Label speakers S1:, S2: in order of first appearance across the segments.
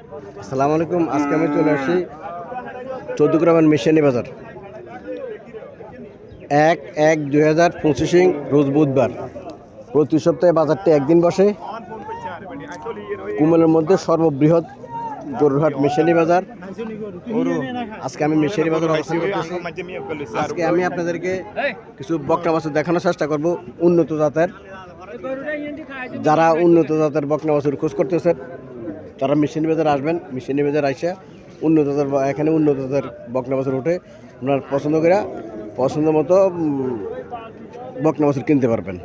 S1: আসসালামু আলাইকুম, আজকে আমি চলে আসছি চৌদ্দ গ্রামের মিশানি বাজার। এক এক দুই হাজার পঁচিশে রোজ বুধবার। প্রতি সপ্তাহে বাজারটি একদিন বসে। কুমিল্লার মধ্যে সর্ববৃহৎ গরুরহাট মিশানি বাজার। আজকে আমি মিশানি বাজার অবস্থান করতেছি। আজকে আমি আপনাদেরকে কিছু বকনা বাছুর দেখানোর চেষ্টা করব উন্নত জাতের। যারা উন্নত জাতের বকনা খোঁজ করতেছেন তারা মিশিনি বাজার আসবেন, মিশিনি বাজার আইসা উন্নত এখানে উন্নত বকনা বাছুর উঠে আপনার পছন্দ করে পছন্দ মতো বকনা বাছুর কিনতে পারবেন।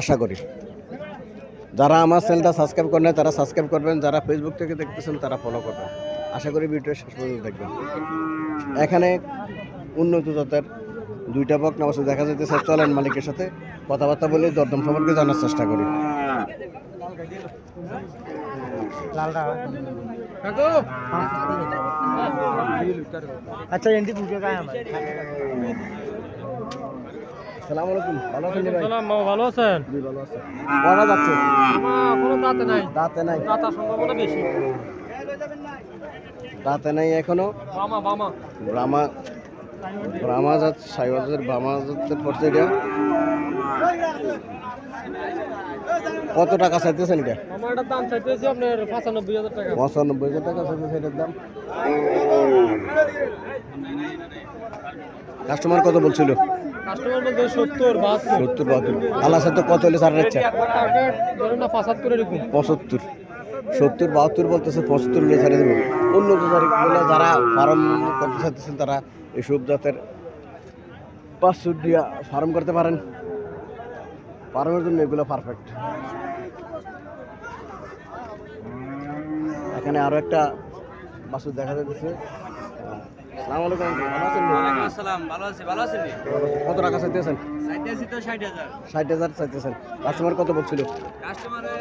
S1: আশা করি। যারা আমার চ্যানেলটা সাবস্ক্রাইব করেন তারা সাবস্ক্রাইব করবেন। যারা ফেসবুক থেকে দেখতেছেন, তারা ফলো করবেন। আশা করি ভিডিও শেষ পর্যন্ত দেখবেন। এখানে উন্নত জাতের দুইটা বকনা বাছুর দেখা যাইতেছে। চলেন মালিকের সাথে কথাবার্তা বলে দরদম সম্পর্কে জানার চেষ্টা করি।
S2: আচ্ছা এন্টি পুজো গায় আমার।
S1: সালাম আলাইকুম ভালো আছেন ভাই
S2: সালাম বাবা ভালো আছেন?
S1: জি ভালো আছেন কটা যাচ্ছে।
S2: কোনো দাঁতে নাই।
S1: দাঁতে নাই।
S2: দাঁতার সম্ভাবনা বেশি।
S1: দাঁতে নাই এখনও।
S2: বামা বামা।
S1: জাত জাতের পড়ছে এটা কত টাকা চাইতেছেন এটা?
S2: এটার দাম চাইতেছি আপনার পঁচানব্বই হাজার টাকা।
S1: পঁচানব্বই হাজার টাকা চাইতেছে এটার দাম। কাস্টমার কত বলছিল?
S2: কাস্টমার বলতে সত্তর বাহাত্তর।
S1: সত্তর বাহাত্তর। আল্লাহ সাথে কত হলে সার ইচ্ছা
S2: টার্গেট ধরেন না পঁচাত্তর এরকম।
S1: পঁচাত্তর। সত্তর বাহাত্তর বলতেছে পঁচাত্তর হলে ছাড়ে দেবো। উন্নত যারা ফার্ম করতে চাইতেছেন তারা এসব জাতের পাঁচশো দিয়া ফার্ম করতে পারেন। ফার্মের জন্য এগুলো পারফেক্ট এখানে আরও একটা বাসুর দেখা যাচ্ছে সালাম আলাইকুম ভালো আছেন? ভাই?
S2: আসসালাম ভালো আছি ভালো আছেন
S1: কত টাকা চাইতেছেন?
S2: চাইতেছি তো ষাট হাজার।
S1: চাইতেছেন। কাস্টমার কত বলছিল?
S2: কাস্টমারে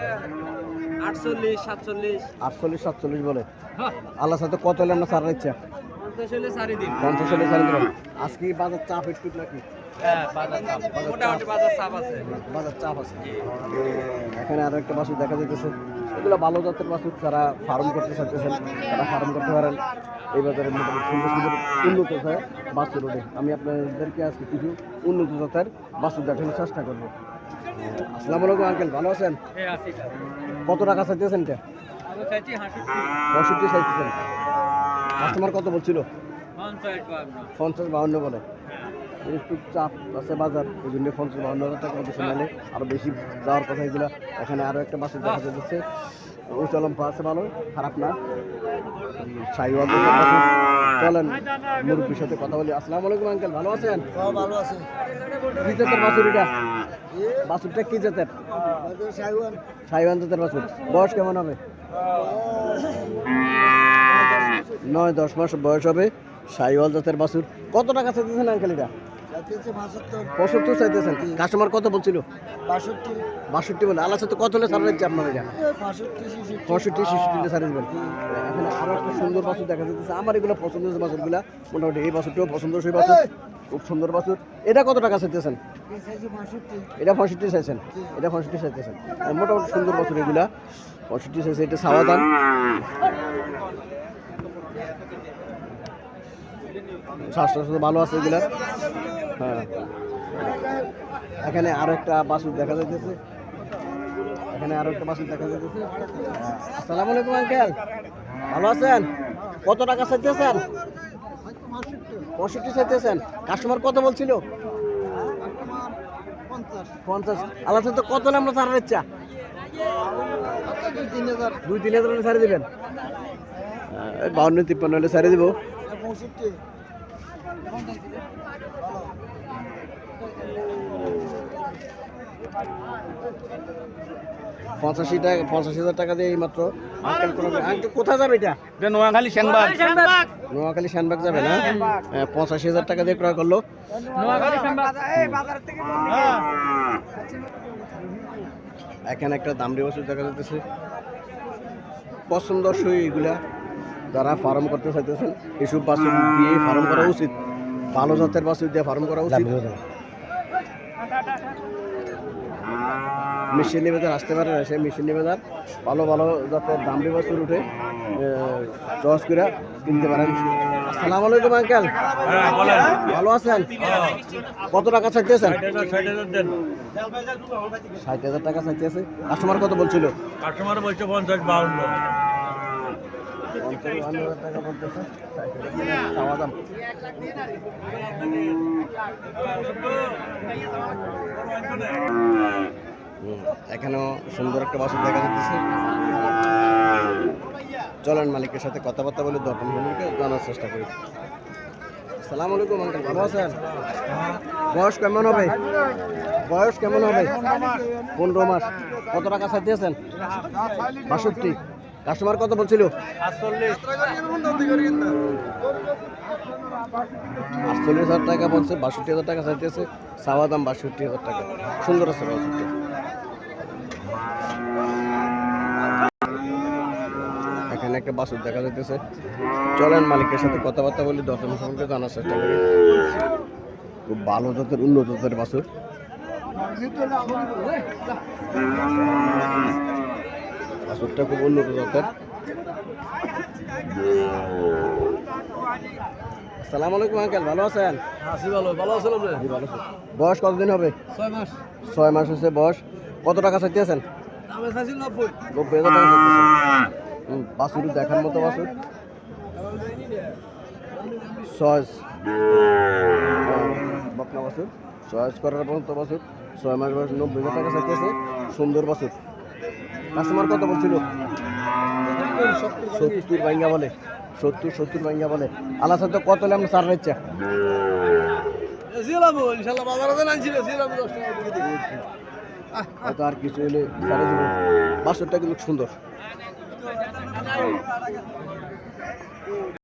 S2: আটচল্লিশ সাতচল্লিশ।
S1: আটচল্লিশ সাতচল্লিশ বলে। আল্লাহ সাথে কত হলে আমরা সারার ইচ্ছা।
S2: হলে দিন।
S1: হলে সারি আজকে বাজার চাপ একটু নাকি?
S2: হ্যাঁ
S1: এখানে আরও একটা বাছুর দেখা যাইতেছে। এগুলো ভালো জাতের বাছুর যারা ফার্ম করতে চাইতেছেন তারা ফার্ম করতে পারেন। এই বাজারে মোটামুটি সুন্দর সুন্দর উন্নত বাছুর ওঠে। আমি আপনাদেরকে আজকে কিছু উন্নত জাতের বাছুর দেখানোর চেষ্টা করব। আসসালামু আলাইকুম আঙ্কেল ভালো আছেন? কত টাকা চাইতেছেন এটা? পঁয়ষট্টি চাইতেছেন। কাস্টমার কত বলছিল?
S2: পঞ্চাশ
S1: বাউন্ন বলে। একটু চাপ আছে বাজার এই জন্য পঞ্চাশ বাউন্ন হাজার টাকা মতো আরও বেশি যাওয়ার কথা এগুলো। এখানে আরও একটা বাসে দেখা যাচ্ছে। ওই উচলম্পা আছে ভালো খারাপ না। চলেন মুরব্বীর সাথে কথা বলি। আসসালামু আলাইকুম আঙ্কেল। ভালো আছেন?
S2: ভালো আছে।
S1: কি জাতের বাছুর এটা? বাছুরটা কি জাতের? জাতের বাছুর। বয়স কেমন হবে? নয় দশ মাস বয়স হবে। সাইওয়াল জাতের বাছুর। কত টাকা চাইতেছেন আঙ্কেল এটা পঁচাত্তর। চাইতেছেন। কাস্টমার কত বলছিল? বাষট্টি। বলে। আল্লাহ সাথে কত হলে সারা দিচ্ছে আপনার এটা পঁয়ষট্টি ছেষট্টিতে সারা দেবেন। এখানে আরও একটা সুন্দর বাছুর দেখা যাচ্ছে। আমার এগুলো পছন্দ হচ্ছে বাছুরগুলা। মোটামুটি এই বাছুরটাও পছন্দ সেই বাছুর। খুব সুন্দর বাছুর। এটা কত টাকা চাইতেছেন? এটা পঁয়ষট্টি চাইছেন? এটা পঁয়ষট্টি চাইতেছেন। আর মোটামুটি সুন্দর বাছুর এগুলা। পঁয়ষট্টি চাইছে এটা সাওয়া দাম। স্বাস্থ্য ভালো আছে এগুলা। হ্যাঁ। এখানে আরও একটা বাছুর দেখা যাইতেছে। এখানে আরও একটা বাছুর দেখা যাইতেছে। আসসালামু আলাইকুম আঙ্কেল। ভালো আছেন? কত টাকা চাইতেছেন? পঁয়ষট্টি চাইতেছেন। কাস্টমার কত বলছিল? পঞ্চাশ। আল্লাহ তো কত আমরা ছাড়ার ইচ্ছা? দুই তিন হাজার। ছাড়ে দিবেন। আহ, বাউন্ন তিপ্পান্ন হলে ছাড়ে দিব। পঁচাশি টাকা পঁচাশি হাজার টাকা দিয়ে এই মাত্র আঙ্কেল কোথায় যাবে এটা?
S2: নোয়াখালী সেনবাগ।
S1: নোয়াখালী শ্যানবাগ যাবে না? পঁচাশি হাজার টাকা দিয়ে ক্রয় করল। এখানে একটা দামড়ি বছর দেখা যাচ্ছে পছন্দসই এগুলা যারা ফার্ম করতে চাইতেছেন এসব বাছুর দিয়ে ফার্ম করা উচিত। ভালো জাতের বাছুর দিয়ে ফার্ম করা উচিত মিশিয়ে বাজার আসতে পারেন এসে মিশিয়ে বাজার ভালো ভালো যাতে দাম বিবাসুর উঠে চস করে কিনতে পারেন। আসসালামু আলাইকুম আঙ্কেল। ভালো আছেন? কত টাকা চাইতেছেন? ষাট হাজার টাকা চাইতেছে। কাস্টমার কত বলছিল?
S3: কাস্টমার বলছে পঞ্চাশ বাউন্ন।
S1: এখানেও সুন্দর একটা বাসন দেখা যাচ্ছে। চলেন মালিকের সাথে কথাবার্তা বলে দর্পণ ভূমিকে জানার চেষ্টা করি। সালাম আলাইকুম, আঙ্কেল। ভালো আছেন? বয়স কেমন হবে? বয়স কেমন হবে? পনেরো মাস। কত টাকা চাইতেছেন? বাষট্টি। কাস্টমার কত বলছিল? আটচল্লিশ হাজার টাকা বলছে বাষট্টি হাজার টাকা চাইতেছে। চাওয়া দাম বাষট্টি হাজার টাকা। সুন্দর আছে বাষট্টি। এখানে একটা বাসুর দেখা যাইতেছে। চলেন মালিকের সাথে কথাবার্তা বলি দর্শন সম্পর্কে জানার চেষ্টা করি। খুব ভালো জাতের উন্নত জাতের বাসুর বাসুরটা খুব উন্নত জাতের সালাম আলাইকুম আঙ্কেল ভালো আছেন?
S3: ভালো। ভালো আছেন আপনি?
S1: ভালো আছি। বয়স কতদিন হবে?
S3: ছয় মাস।
S1: ছয় মাস বয়স। কত টাকা চাইতেছেন
S3: নব্বই।
S1: হাজার টাকা বাছুর দেখার মতো বকনা বাছুর চয়েস করার মতো বাছুর ছয় মাস বয়স নব্বই হাজার টাকা চাইতেছে সুন্দর বাছুর কাস্টমার কত বলছিল? সত্তর ভাইঙ্গা বলে সত্তর সত্তর ভাইঙ্গা বলে। আল্লাহ সাথে কত নাম সার। হয়তো আর কিছু হলে সারে দেবো। বাছুরটা কিন্তু সুন্দর।